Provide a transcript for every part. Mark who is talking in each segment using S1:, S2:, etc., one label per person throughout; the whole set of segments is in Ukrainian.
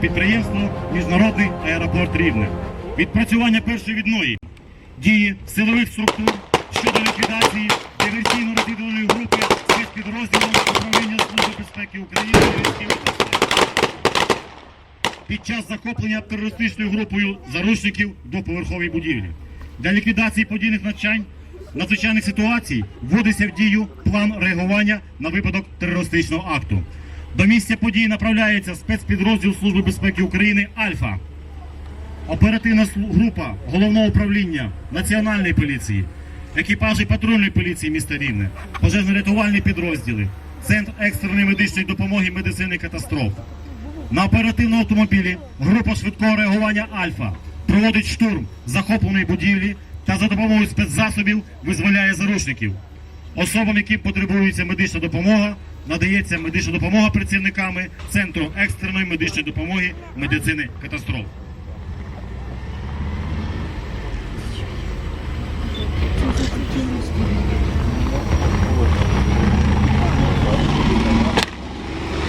S1: підприємство Міжнародний аеропорт Рівне. Відпрацювання першої відної дії силових структур щодо ліквідації диверсійно-розвідувальної групи спецпідрозділу управління Служби безпеки України області під час захоплення терористичною групою заручників до поверхової будівлі. Для ліквідації подійних навчань надзвичайних ситуацій вводиться в дію план реагування на випадок терористичного акту. До місця події направляється спецпідрозділ Служби безпеки України Альфа, оперативна група головного управління Національної поліції, екіпажі патрульної поліції міста Рівне, пожежно-рятувальні підрозділи, Центр екстреної медичної допомоги медицини катастроф. На оперативному автомобілі група швидкого реагування Альфа проводить штурм захопленої будівлі та за допомогою спецзасобів визволяє заручників. Особам, яким потребується медична допомога, надається медична допомога працівниками Центру екстреної медичної допомоги медицини катастроф.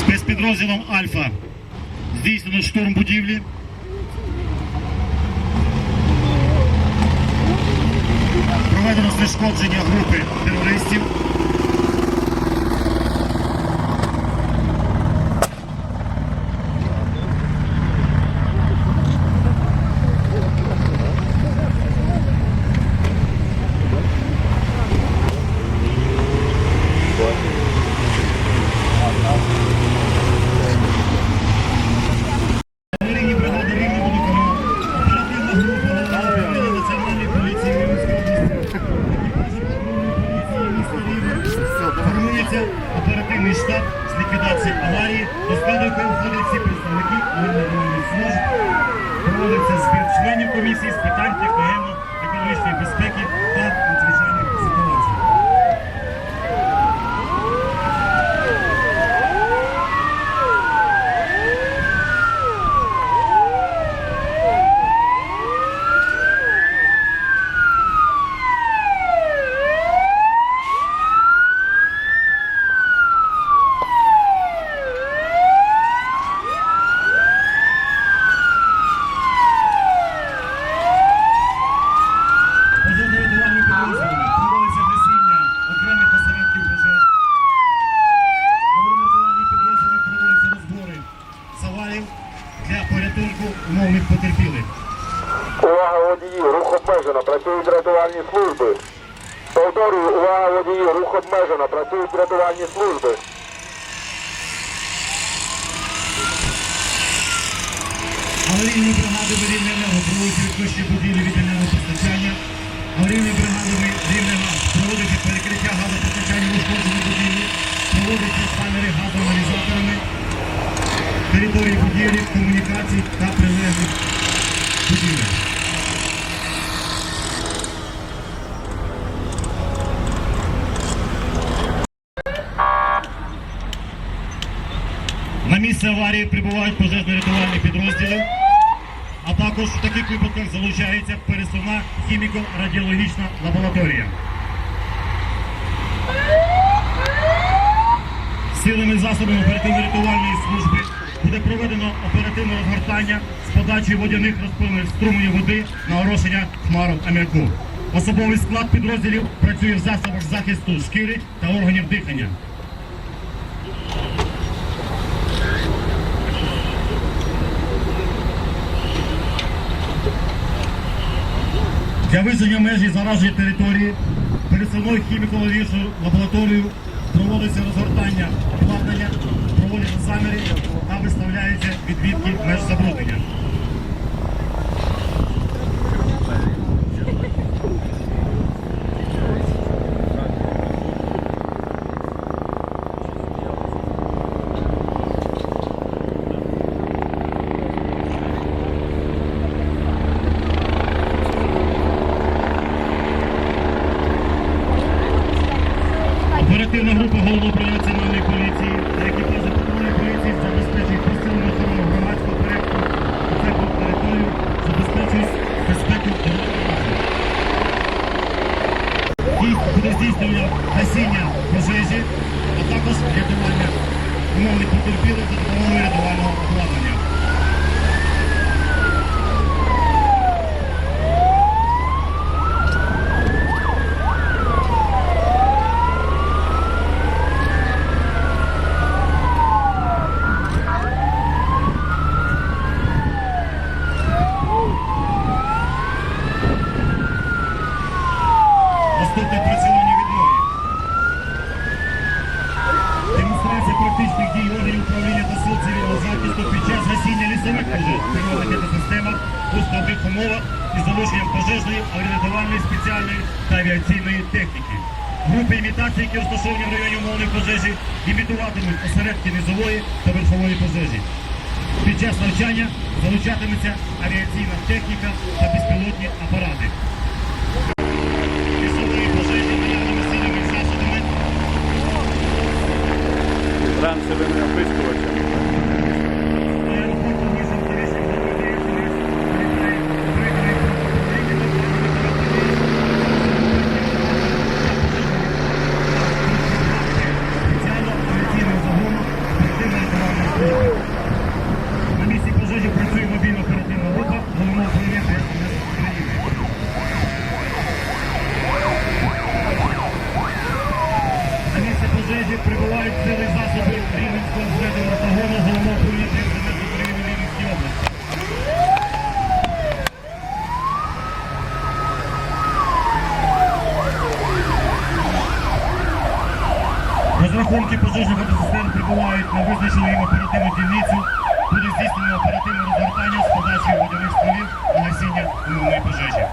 S1: Спецпідрозділом Альфа здійснено штурм будівлі. Проведено знешкодження групи терористів. Аварійні бригади рівні водоканалу, оперативна група управління Національної поліції Рівненської області, екіпажі патрульної поліції міста Рівне. Формується оперативний штаб з ліквідації аварії, до складу якого входять всі представники організованих служб. Проводиться збір членів комісії з питань техногенно-екологічної безпеки та надзвичайних ситуацій. Пожежно-рятувальними підрозділами проводиться гасіння окремих осередків пожеж. Аварійно-рятувальними підрозділами проводяться розбори завалів для порятунку умовних потерпілих.
S2: Увага водії, рух обмежено, працюють рятувальні служби. Повторюю, увага водії, рух обмежено, рятувальні служби.
S1: Аварійними бригадами Рівненего проводяться відключення будівлі від енергопостачання. Аварійними бригадами Рівнегаз проводиться перекриття газопостачання в ушкодженій будівлі. Проводяться камери газоаналізаторами території будівлі, комунікацій та прилеглих будівель. На місце аварії прибувають пожежно-рятувальні підрозділи, а також в таких випадках залучається пересувна хіміко-радіологічна лабораторія. Силами засобами оперативно-рятувальної служби буде проведено оперативне розгортання з подачі водяних розпильних струменів води на орошення хмаром аміаку. Особовий склад підрозділів працює в засобах захисту шкіри та органів дихання. Для визнання межі зараженої території пересувної хіміко-логічною лабораторією проводиться розгортання обладнання, проводяться заміри та виставляються відвідки меж забруднення. Оперативна група головного управління національної поліції та екіпажі патрульної поліції забезпечують посилену охорону громадського порядку та територію, забезпечують безпеку дорожнього руху. Здійс- Буде здійснення гасіння пожежі, а також рятування умовних потерпілих за допомогою рятувального обладнання. Наступне працювання віднові. Демонстрація практичних дій органів управління та сил цивільного захисту під час гасіння лісових пожеж в природних екосистемах у складних умовах із залученням пожежної, орієнтувальної, спеціальної та авіаційної техніки. Групи імітації, які розташовані в районі умовної пожежі, імітуватимуть осередки низової та верхової пожежі. Під час навчання залучатиметься авіаційна техніка та безпілотні апарати. Лісової пожежі наявними силами і засобами
S3: ранцевими оприскувачами.
S1: аеропорту між автовішнім дорогою вилітає прикрий спеціально авіаційного загону оперативно-рятувальної служби. На місці пожежі працює мобільно-оперативна група головного управління ДСНС України. На місце пожежі прибувають сили і засоби Рівненського зведеного загону головного управління ДСНС України в Рівненській області. Пожежних автосистем прибувають на визначену їм оперативну дільницю. Буде здійснено оперативне розгортання з подачею водяних стволів на гасіння умовної пожежі.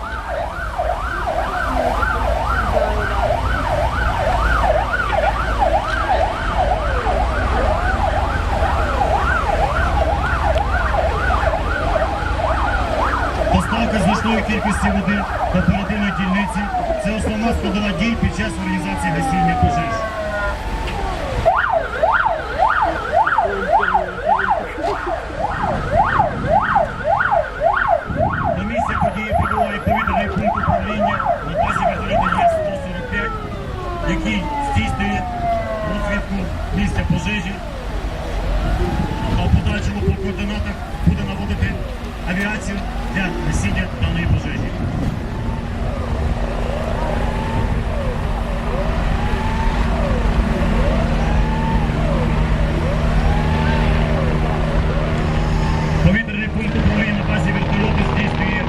S1: Доставка значної кількості води до оперативної дільниці це основна складова дій під час організації гасіння пожеж. До місця події прибуває повітряний пункт управління на базі вертольоту Є-145, який здійснює розвідку місця пожежі а в подальшому по координатах буде наводити авіацію для гасіння даної пожежі. Повітряний пункт управління на базі вертольоту здійснює.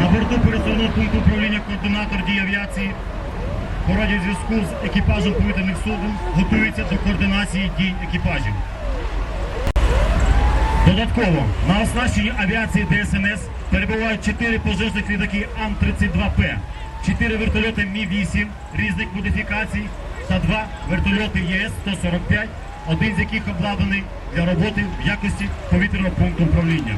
S1: На борту пересувного пункту управління координатор дій авіації по радіозв'язку з екіпажем повітряних суден готується до координації дій екіпажів. Додатково на оснащенні авіації ДСНС перебувають 4 пожежних літаки Ан-32П, 4 вертольоти Мі-8 різних модифікацій та 2 вертольоти ЄС-145, один з яких обладнаний для роботи в якості повітряного пункту управління.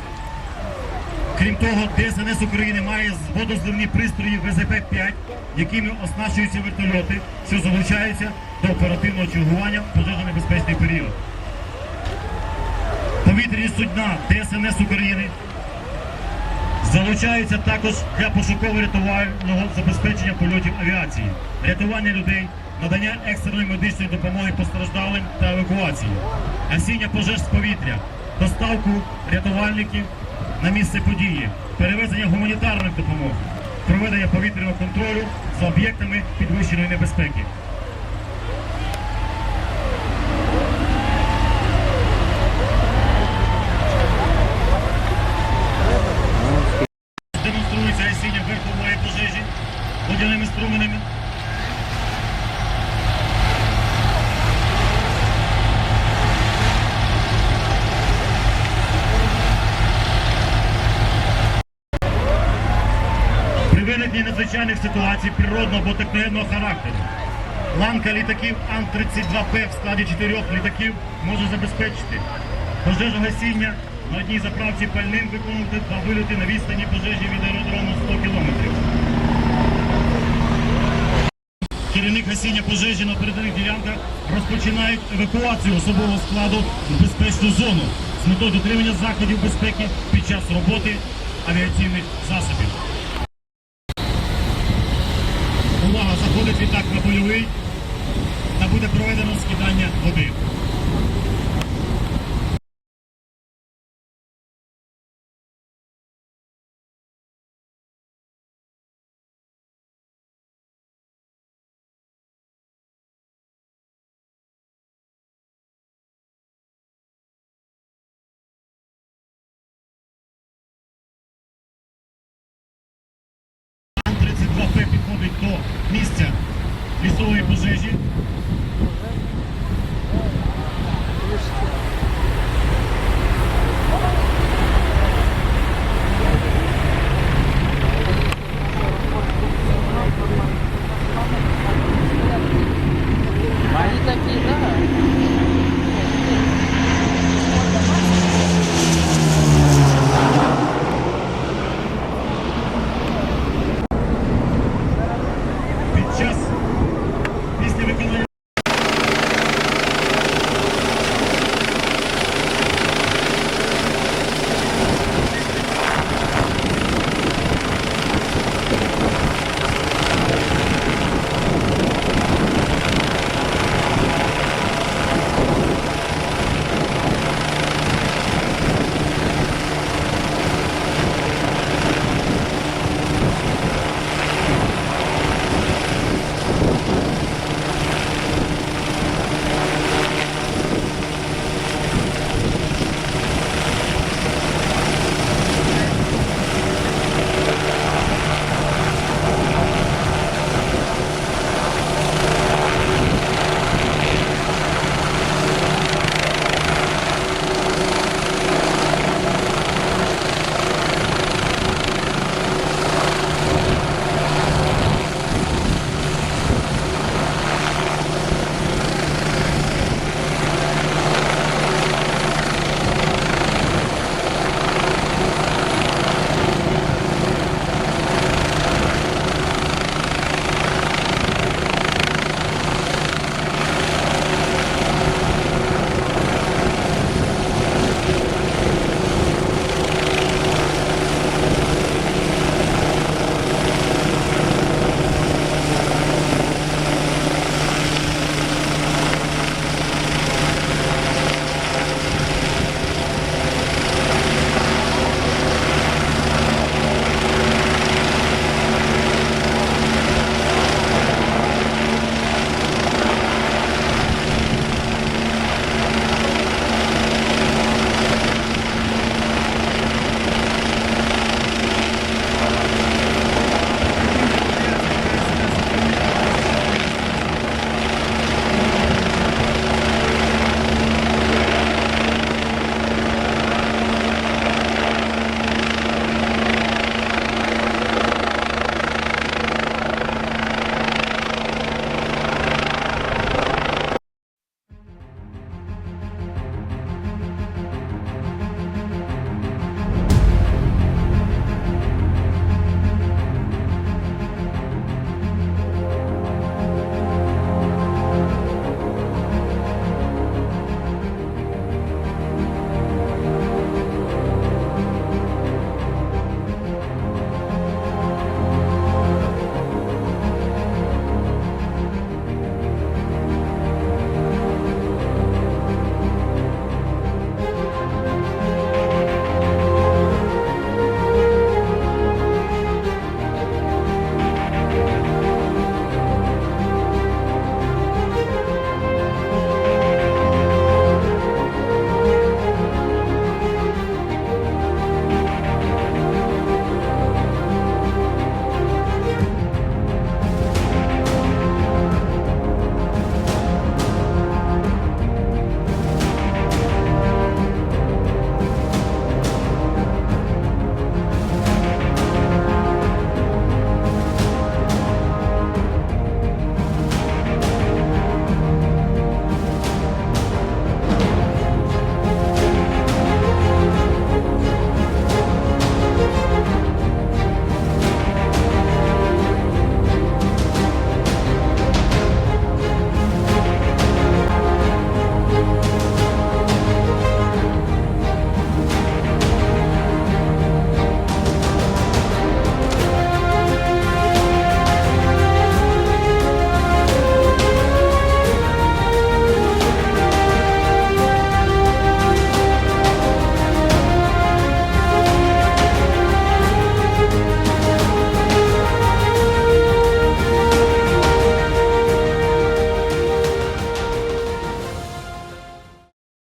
S1: Крім того, ДСНС України має водозливні пристрої ВЗП-5, якими оснащуються вертольоти, що залучаються до оперативного чергування в пожежонебезпечний період. Повітряні судна ДСНС України залучаються також для пошуково-рятувального забезпечення польотів авіації, рятування людей, надання екстреної медичної допомоги постраждалим та евакуації, гасіння пожеж з повітря, доставку рятувальників на місце події, перевезення гуманітарних допомог, проведення повітряного контролю за об'єктами підвищеної небезпеки. Демонструється гасіння верхової пожежі водяними струменями. При виникненні надзвичайних ситуацій природного або техногенного характеру ланка літаків Ан-32П в складі чотирьох літаків може забезпечити пожежогасіння на одній заправці пальним виконувати два вильоти на відстані пожежі від аеродрому 100 км. Керівник гасіння пожежі на передових ділянках розпочинають евакуацію особового складу в безпечну зону з метою дотримання заходів безпеки під час роботи авіаційних засобів. Увага, заходить літак на польовий та буде проведено скидання води. до місця лісової пожежі.